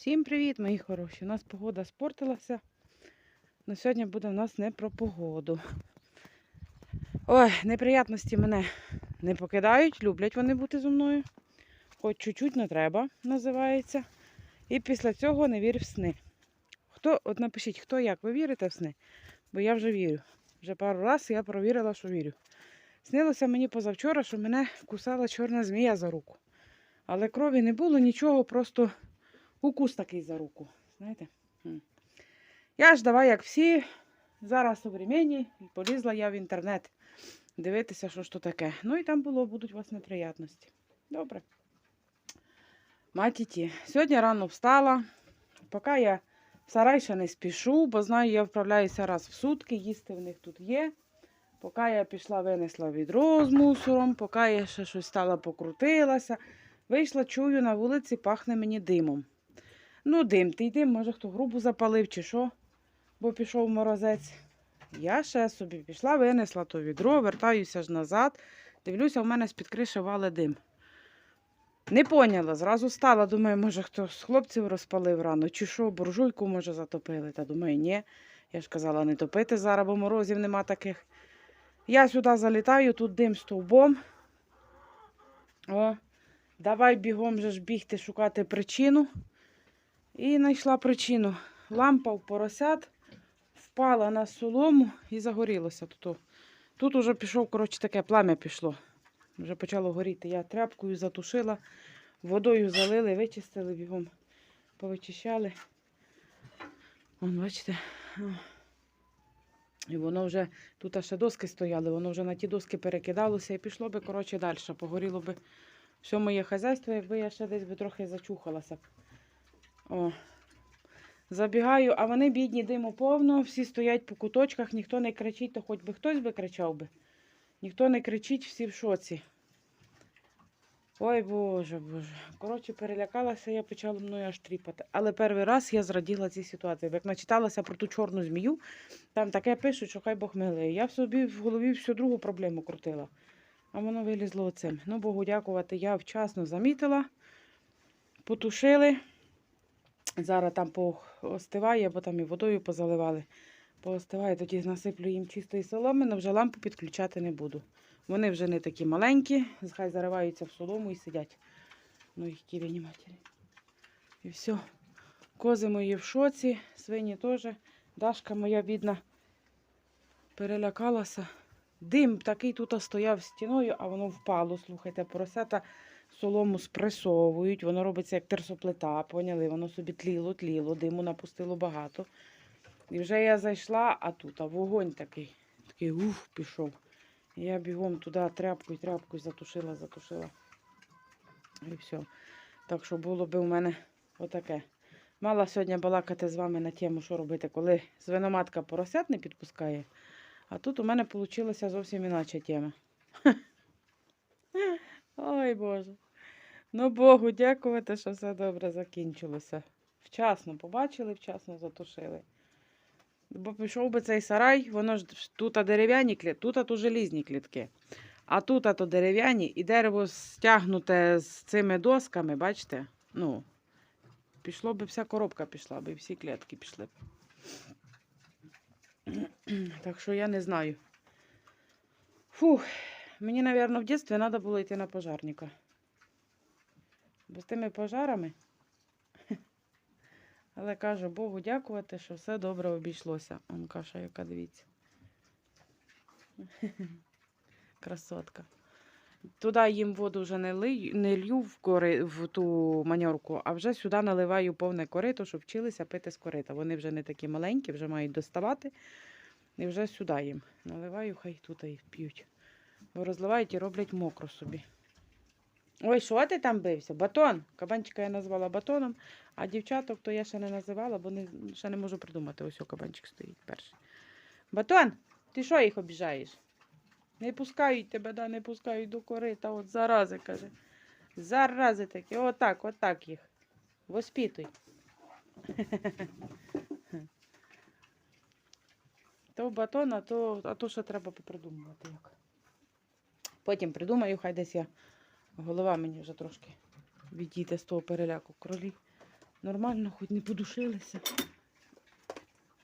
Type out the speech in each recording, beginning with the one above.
Всім привіт, мої хороші. У нас погода спортилася. На сьогодні буде в нас не про погоду. Ой, неприятності мене не покидають, люблять вони бути зі мною. Хоч чуть-чуть не треба, називається. І після цього не вір в сни. Хто, от напишіть, хто як, ви вірите в сни? Бо я вже вірю. Вже пару разів я провірила, що вірю. Снилося мені позавчора, що мене кусала чорна змія за руку. Але крові не було, нічого, просто укус такий за руку. Знаєте? Я ж давай, як всі, зараз современні, і полізла я в інтернет дивитися, що ж то таке. Ну і там було, будуть у вас неприятності. Добре. Матіті, сьогодні рано встала. Поки я в сарай ще не спішу, бо знаю, я вправляюся раз в сутки, їсти в них тут є. Поки я пішла, винесла відро з мусором, поки я ще щось стала покрутилася. Вийшла, чую, на вулиці пахне мені димом. Ну, дим, ти дим, може хто грубу запалив чи що, бо пішов морозець. Я ще собі пішла, винесла то відро, вертаюся ж назад. Дивлюся, в мене з-під криші вале дим. Не поняла, зразу стала, думаю, може хто з хлопців розпалив рано, чи що, буржуйку, може, затопили. Та думаю, ні. Я ж казала, не топити зараз, бо морозів нема таких. Я сюди залітаю, тут дим стовбом. О, давай бігом же ж бігти шукати причину. І знайшла причину. Лампа в поросят впала на солому і загорілося. Тут, тут уже пішов, коротше, таке плам'я пішло. Вже почало горіти. Я тряпкою затушила, водою залили, вичистили бігом, повичищали. Вон, бачите. І воно вже, тут ще доски стояли, воно вже на ті доски перекидалося і пішло би, коротше, далі. Погоріло би все моє хазяйство, якби я ще десь би трохи зачухалася. О. Забігаю, а вони бідні диму повно, всі стоять по куточках, ніхто не кричить, то хоч би хтось би кричав би. Ніхто не кричить, всі в шоці. Ой Боже, Боже. Коротше, перелякалася, я почала мною аж тріпати. Але перший раз я зраділа цій ситуації. Як начиталася про ту чорну змію, там таке пишуть, що хай Бог милує. Я в собі в голові всю другу проблему крутила. А воно вилізло оцим. Ну, Богу дякувати, я вчасно замітила, потушили. Зараз там поостиває, бо там і водою позаливали. Поостиває, тоді насиплю їм чистої соломи, але вже лампу підключати не буду. Вони вже не такі маленькі, хай зариваються в солому і сидять. Ну, їх ківені матері. І все. Кози мої в шоці, свині теж. Дашка моя бідна перелякалася. Дим такий тут стояв стіною, а воно впало. Слухайте, поросята солому спресовують, воно робиться як терсоплита, поняли? Воно собі тліло, тліло, диму напустило багато. І вже я зайшла, а тут а вогонь такий, такий уф, пішов. Я бігом туди тряпкою, тряпкою затушила, затушила. І все. Так що було би у мене отаке. Мала сьогодні балакати з вами на тему, що робити, коли свиноматка поросят не підпускає. А тут у мене вийшла зовсім інакша тема. Ой Боже. Ну Богу, дякувати, що все добре закінчилося. Вчасно побачили, вчасно затушили. Бо пішов би цей сарай, воно ж тут дерев'яні клітки, тут то желізні клітки. А тут то дерев'яні і дерево стягнуте з цими досками, бачите? Ну, пішло би вся коробка пішла, би всі клітки пішли. б. Так що я не знаю. Фух, мені, мабуть, в дитинстві треба було йти на пожарника. Бо з тими пожарами. Але кажу, Богу дякувати, що все добре обійшлося. Он каша, яка дивіться. Красотка. Туди їм воду вже не лию, не лью в, кори, в ту маньорку, а вже сюди наливаю повне корито, щоб вчилися пити з корита. Вони вже не такі маленькі, вже мають доставати. І вже сюди їм. Наливаю, хай тут і п'ють. Бо розливають і роблять мокро собі. Ой, що ти там бився? Батон. Кабанчика я назвала батоном, а дівчаток то я ще не називала, бо не, ще не можу придумати. Ось кабанчик стоїть перший. Батон, ти що їх обіжаєш? Не пускають тебе, да, не пускають до корита. От зарази, каже. Зарази такі. Отак, отак їх. Воспитуй. То батон, а то, а то ще треба попридумувати. Потім придумаю, хай десь я. Голова мені вже трошки відійде з того переляку кролі. Нормально, хоч не подушилися.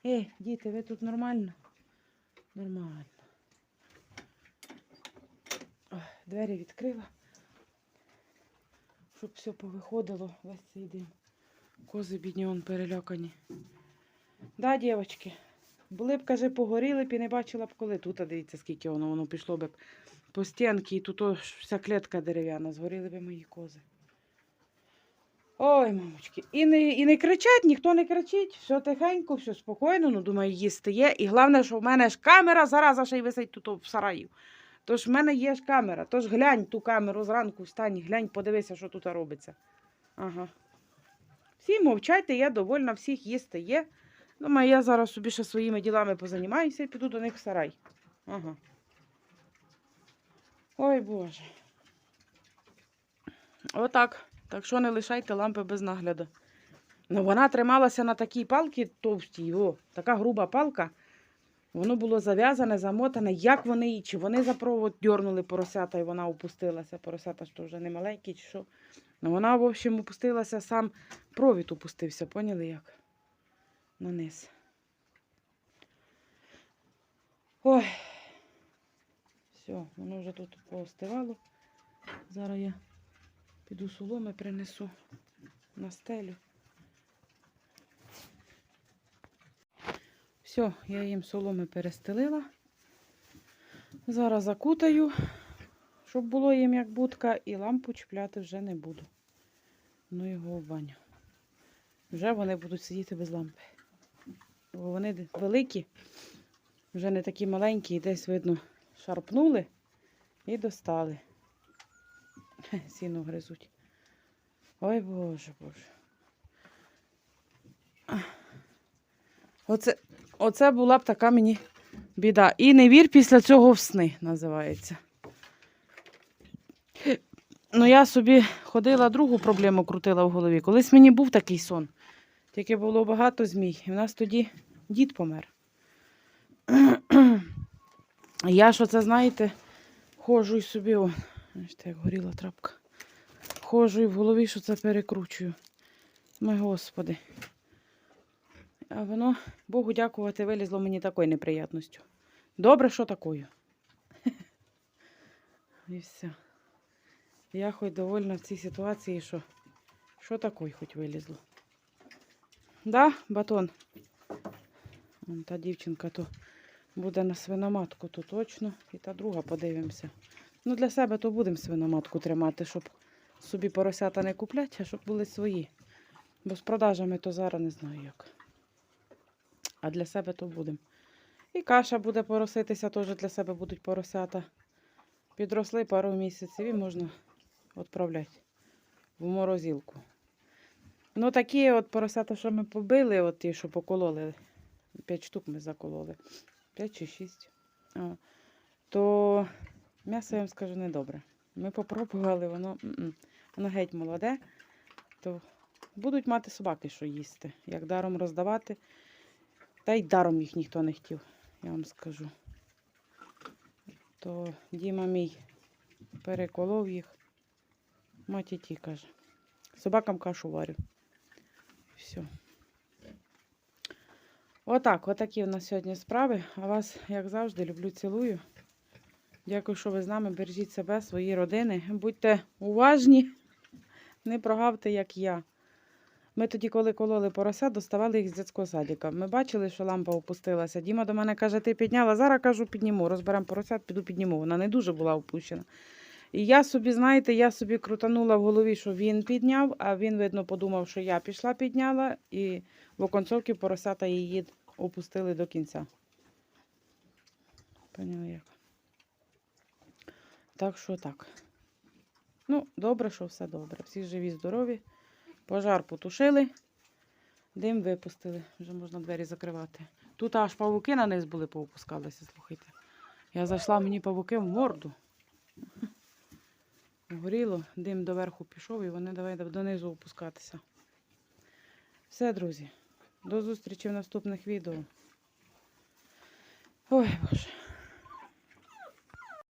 Е, діти, ви тут нормально? Нормально. Ой, Двері відкрила, щоб все повиходило, весь цей дим. Кози бідні он перелякані. Да, дівчатки, були б, каже, погоріли б і не бачила б коли. Тут, а дивіться, скільки воно, воно пішло б по стінки, і тут вся клітка дерев'яна, згоріли б мої кози. Ой, мамочки, і не, і не кричать, ніхто не кричить, все тихенько, все спокійно, ну думаю, їсти є. І головне, що в мене ж камера зараза ще й висить тут в сараї. Тож в мене є ж камера, тож глянь ту камеру зранку встань, глянь, подивися, що тут робиться. Ага. Всі мовчайте, я довольна, всіх їсти є. Думаю, я зараз собі ще своїми ділами позанімаюся і піду до них в сарай. Ага. Ой Боже. Отак. Так що не лишайте лампи без нагляду. Ну, вона трималася на такій палці товстій, о, така груба палка. Воно було зав'язане, замотане. Як вони її, чи вони за провод дьорнули поросята, і вона опустилася. Поросята що вже не маленькі, чи що. Ну, вона, в общем, опустилася, сам провід опустився, поняли як? На низ. Ой. Все, воно вже тут поостивало. Зараз я піду соломи принесу на стелю. Все, я їм соломи перестелила. Зараз закутаю, щоб було їм як будка, і лампу чіпляти вже не буду. Ну його в баню. Вже вони будуть сидіти без лампи. Бо вони великі, вже не такі маленькі, і десь, видно, шарпнули і достали. Хе, Сіно гризуть. Ой Боже, Боже. Оце, оце була б така мені біда. І не вір після цього в сни називається. Ну, я собі ходила, другу проблему крутила в голові. Колись мені був такий сон. Тільки було багато змій. І в нас тоді дід помер. Я що це, знаєте, ходжу і собі, о, бачите, як горіла трапка. Ходжу і в голові, що це перекручую. Мой господи. А воно, Богу дякувати, вилізло мені такою неприятністю. Добре, що такою. І все. Я хоч довольна в цій ситуації, що, що такою хоч вилізло. Да, батон? Та дівчинка то буде на свиноматку, то точно. І та друга подивимося. Ну, для себе то будемо свиноматку тримати, щоб собі поросята не купляти, а щоб були свої. Бо з продажами то зараз не знаю як. А для себе то будемо. І каша буде пороситися, теж для себе будуть поросята. Підросли пару місяців і можна відправляти в морозилку. Ну, такі от поросята, що ми побили, от ті, що покололи, 5 штук ми закололи, 5 чи 6. О, то м'ясо, я вам скажу, недобре. Ми попробували, воно, воно геть молоде, то будуть мати собаки, що їсти. Як даром роздавати. Та й даром їх ніхто не хотів, я вам скажу. То Діма мій переколов їх. Маті ті каже. Собакам кашу варю. Все. Отак, отакі у нас сьогодні справи. А вас, як завжди, люблю, цілую. Дякую, що ви з нами. Бережіть себе, свої родини. Будьте уважні, не прогавте, як я. Ми тоді, коли кололи порося, доставали їх з дитячого садика. Ми бачили, що лампа опустилася. Діма до мене каже, ти підняла. Зараз кажу, підніму. Розберемо поросят, піду підніму. Вона не дуже була опущена. І я собі, знаєте, я собі крутанула в голові, що він підняв, а він, видно, подумав, що я пішла, підняла, і в оконцовці поросята її опустили до кінця. Поняли як? Так що так. Ну, добре, що все добре. Всі живі, здорові. Пожар потушили, дим випустили. Вже можна двері закривати. Тут аж павуки на низ були поопускалися, слухайте. Я зайшла, мені павуки в морду. Горіло, дим доверху пішов і вони давай донизу опускатися. Все, друзі. До зустрічі в наступних відео. Ой, Боже.